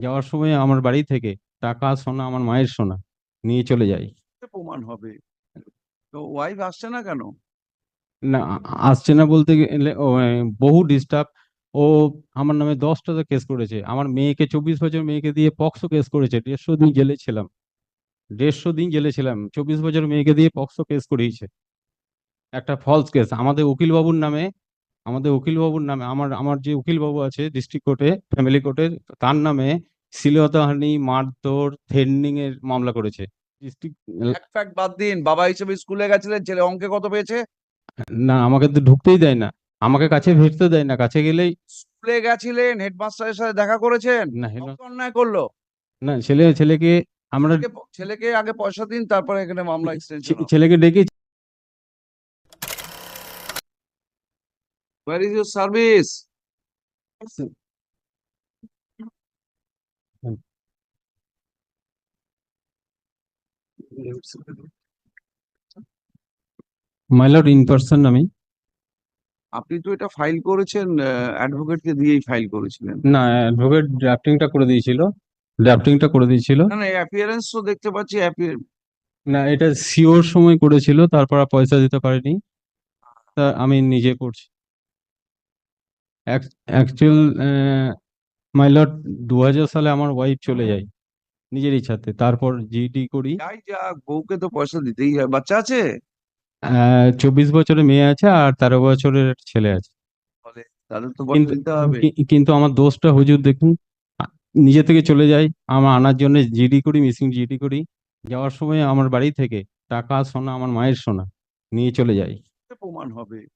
যাওয়ার সময় আমার বাড়ি থেকে টাকা সোনা আমার মায়ের সোনা নিয়ে চলে যায় প্রমাণ হবে। তো ওয়াইফ আসছে না কেন? না আসছে না বলতে গেলে বহু ডিস্টার্ব ও আমার নামে দশটা তো কেস করেছে। আমার মেয়েকে চব্বিশ বছর মেয়েকে দিয়ে পক্সো কেস করেছে। দেড়শো দিন জেলে ছিলাম। দেড়শো দিন জেলে ছিলাম। চব্বিশ বছর মেয়েকে দিয়ে পক্সো কেস করিয়েছে। একটা ফলস কেস আমাদের উকিল বাবুর নামে আমাদের উকিল বাবুর নামে আমার আমার যে উকিল বাবু আছে ডিস্ট্রিক্ট কোর্টে ফ্যামিলি কোর্টে তার নামে শ্লীলতাহানি মারধর থ্রেটনিং এর মামলা করেছে। এক ফ্যাক্ট বাদ দিন বাবা হিসেবে স্কুলে গেছিলেন ছেলে অঙ্কে কত পেয়েছে? না আমাকে তো ঢুকতেই দেয় না। আমাকে কাছে ভিড়তে দেয় না কাছে গেলেই স্কুলে গেছিলেন হেডমাস্টারের সাথে দেখা করেছেন? না অন্যায় করল? না ছেলে ছেলেকে আমরা ছেলেকে আগে পয়সা দিন তারপরে এখানে মামলা এক্সটেনশন ছেলেকে ডেকেছি where is your service mailer in person আমি আপনি তো এটা ফাইল করেছেন অ্যাডভোকেটকে দিয়েই ফাইল করেছিলেন। না অ্যাডভোকেট ড্রাফটিংটা করে দিয়েছিল ড্রাফটিংটা করে দিয়েছিল। না না অ্যাপিয়ারেন্স তো দেখতে পাচ্ছি না এটা সিওর সময় করেছিল তারপর আর পয়সা দিতে পারেনি। তা আমি নিজে করছি। অ্যাকচুয়াল মাইলর দু হাজার সালে আমার ওয়াইফ চলে যায়। নিজের ইচ্ছাতে। তারপর জিডি করি। যাই যাক বউকে তো পয়সা দিতেই হয়। বাচ্চা আছে? চব্বিশ বছরের মেয়ে আছে আর তেরো বছরের একটা ছেলে আছে। বলে তাদের তো পয়সা কিন্তু দিতে হবে। কি- কিন্তু আমার দোষটা হুজুর দেখুন আ- নিজে থেকে চলে যাই আমার আনার জন্য জিডি করি মিসিং জিডি করি। যাওয়ার সময় আমার বাড়ি থেকে টাকা সোনা আমার মায়ের সোনা নিয়ে চলে যাই। প্রমাণ হবে।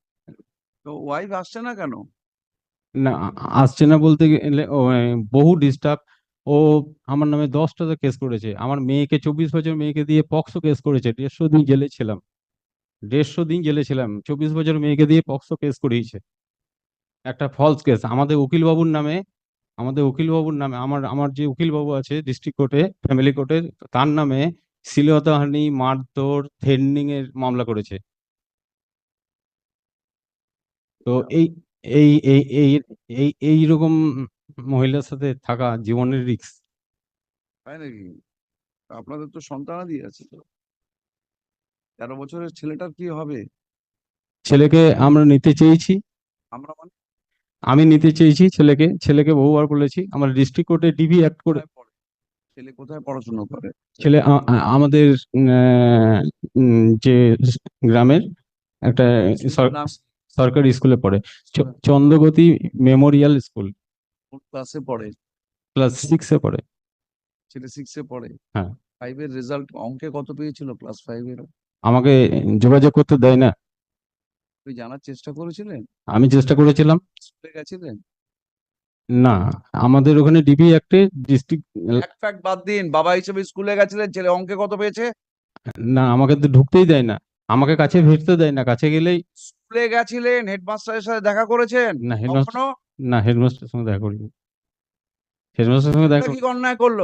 তো ওয়াইফ আসছে না কেন? না আ- আসছে না বলতে গেলে ও, এ, বহু ডিস্টার্ব ও আমার নামে দশটা কেস করেছে। আমার মেয়েকে চব্বিশ বছর মেয়েকে দিয়ে পক্সো কেস করেছে, দেড়শো দিন জেলে ছিলাম। দেড়শো দিন জেলে ছিলাম, চব্বিশ বছর মেয়েকে দিয়ে পক্সো কেস করিয়েছে। একটা ফলস কেস আমাদের উকিল বাবুর নামে, আমাদের উকিল বাবুর নামে, আমার আমার যে উকিল বাবু আছে ডিস্ট্রিক্ট কোর্টে ফ্যামিলি কোর্টে তার নামে শ্লীলতাহানি মারধর থ্রেটনিং এর মামলা করেছে। তো এই এই এই এই এই এইরকম মহিলার সাথে থাকা জীবনের রিস্ক তাই নাকি? আপনাদের তো সন্তানাদি আছে তো। তেরো বছরের ছেলেটার কি হবে? ছেলেকে আমরা নিতে চেয়েছি। আমরা মানে? আমি নিতে চেয়েছি ছেলেকে। ছেলেকে বহুবার বলেছি। আমার ডিস্ট্রিক্ট কোর্টে ডিভি অ্যাক্ট করে ছেলে কোথায় পড়াশোনা করে? ছেলে আমাদের যে গ্রামের একটা সরকারি স্কুলে পড়ে। Chandragati memorial school. কোন ক্লাসে পড়ে? ক্লাস সিক্সে পড়ে। ছেলে সিক্সে পড়ে? হ্যাঁ। ফাইভের রেজাল্ট অঙ্কে কত পেয়েছিল ক্লাস ফাইভের আমাকে যোগাযোগ করতে দেয় না। তুই জানার চেষ্টা করেছিলেন? আমি চেষ্টা করেছিলাম। স্কুলে গেছিলেন? না আমাদের ওখানে ডিবি অ্যাক্টে ডিস্ট্রিক্ট এক ফ্যাক্ট বাদ দিন। বাবা হিসেবে স্কুলে গেছিলেন ছেলে অঙ্কে কত পেয়েছে? না আমাকে তো ঢুকতেই দেয় না। আমাকে কাছে ভিড়তে দেয় না। কাছে গেলেই স্কুলে গেছিলেন হেডমাস্টারের সাথে দেখা করেছেন? না হেডমাস্টার কখনো? না হেডমাস্টারের সঙ্গে দেখা করিনি। হেডমাস্টারের সঙ্গে দেখা কি অন্যায় করল?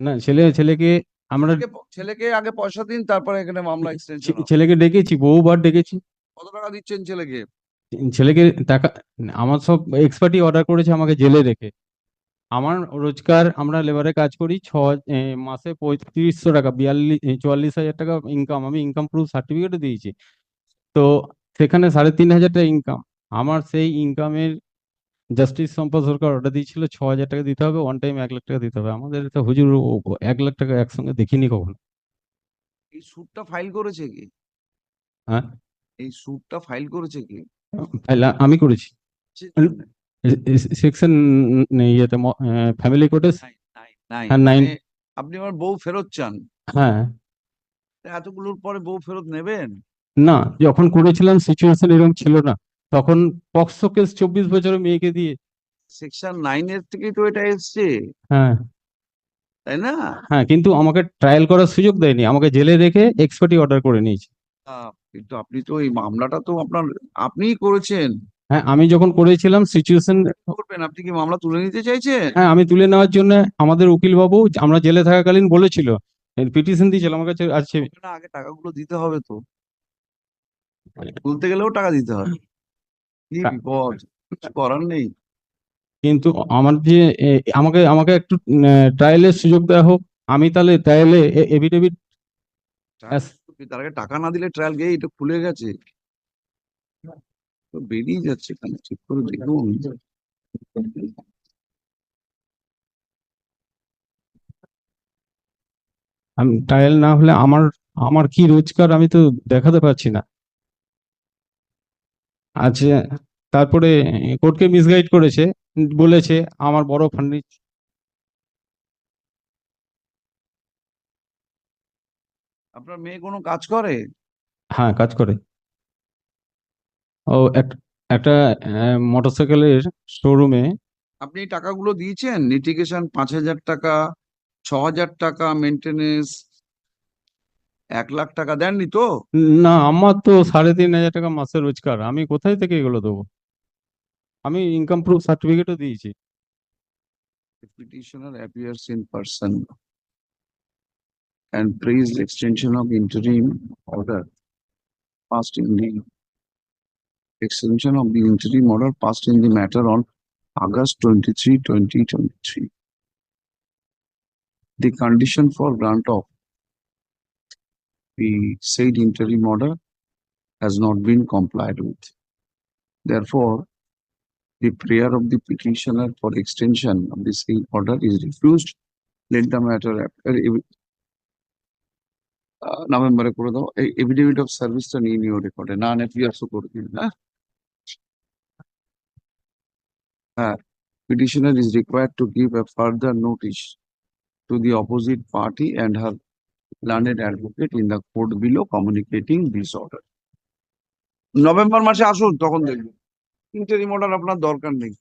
না ছেলে ছেলেকে আমরা ছেলেকে আগে পয়সা দিন তারপরে এখানে মামলা এক্সটেনশন ছেলেকে ডেকেছি বহুবার ডেকেছি। কত টাকা দিচ্ছেন ছেলেকে? ছেলেকে টাকা আমার সব এক্সপার্টই অর্ডার করেছে আমাকে জেলে রেখে। আমার রোজগার আমরা লেবারে কাজ করি ছ মাসে পঁয়ত্রিশশো টাকা বিয়াল্লিশ চুয়াল্লিশ হাজার টাকা ইনকাম আমি ইনকাম প্রুফ সার্টিফিকেটও দিয়েছি। তো সেখানে সাড়ে তিন হাজার টাকা ইনকাম আমার সেই ইনকামের জাস্টিস সম্পদ সরকার অর্ডার দিয়েছিল ছ হাজার টাকা দিতে হবে ওয়ান টাইম এক লাখ টাকা দিতে হবে। আমাদের তো হুজুর এক লাখ টাকা একসঙ্গে দেখিনি কখনো। এই স্যুটটা ফাইল করেছে কি? হ্যাঁ? এই স্যুটটা ফাইল করেছে কি? আমি করেছি। সেকশন ইয়েতে ফ্যামিলি কোর্টে। হ্যাঁ। মানে আপনি আমার বউ ফেরত চান। হ্যাঁ। এতগুলোর পরে বউ ফেরত নেবেন? না যখন করেছিলাম সিচুয়েশন এরকম ছিল না। তখন পক্সো কেস চব্বিশ বছরের মেয়েকে দিয়ে। সেকশন নাইন এর থেকেই তো এটা এসছে। হ্যাঁ। তাই না? হ্যাঁ কিন্তু আমাকে ট্রায়াল করার সুযোগ দেয়নি। আমাকে জেলে রেখে এক্সপার্টি অর্ডার করে নিয়েছে। কিন্তু আপনি তো এই মামলাটা তো আপনার আপনিই করেছেন। হ্যাঁ আমি যখন করেছিলাম সিচুয়েশন করবেন? আপনি কি মামলা তুলে নিতে চাইছেন? হ্যাঁ আমি তুলে নেওয়ার জন্য আমাদের উকিল বাবু আমরা জেলে থাকাকালীন বলেছিল। পিটিশন দিয়েছিল আমার কাছে আছে না আগে টাকাগুলো দিতে হবে তো। তুলতে গেলেও টাকা দিতে হবে। কি বিপদ? কিছু করার নেই। কিন্তু আমার যে আমাকে আমাকে একটু ট্রায়ালের সুযোগ দেওয়া হোক। আমি তাহলে ট্রায়ালে এভিডেভিট তার আগে টাকা না দিলে ট্রায়াল গিয়ে এটা খুলে গেছে। তো বেরিয়ে যাচ্ছে কেন? ঠিক করে দেখুন। আমি ট্রায়াল না হলে আমার আমার কি রোজগার আমি তো দেখাতে পারছি না। আচ্ছা তারপরে কোর্টকে মিসগাইড করেছে। বলেছে আমার বড় ফার্নিচার আপনার মেয়ে কোনো কাজ করে? হ্যাঁ কাজ করে। ও এক- একটা মোটরসাইকেলের শোরুমে আপনি টাকাগুলো দিয়েছেন? লিটিগেশন পাঁচ হাজার টাকা ছ হাজার টাকা মেনটেনেন্স এক লাখ টাকা দেননি তো না আমার তো সাড়ে তিন হাজার টাকা মাসে রোজগার আমি কোথায় থেকে এগুলো দেবো আমি ইনকাম প্রুফ সার্টিফিকেটও দিয়েছি petitioner appears in person and praised extension of interim order passed in the extension of the interim order passed in the matter on August 23, 2023. The condition for grant of the said interim order has not been complied with. Therefore, the prayer of the petitioner for extension of the same order is refused. Let the matter appear. ev- আহ, নভেম্বরে করে দাও এই affidavit of সার্ভিসটা নিয়ে নিও রেকর্ডে না নেপিয়ার্সও করে দিন হ্যাঁ হ্যাঁ petitioner is required to give a further notice to the opposite party and her learned advocate in the court below communicating disorder November মাসে আসুন, তখন দেখবেন ইন্টারিম অর্ডার আপনার দরকার নেই।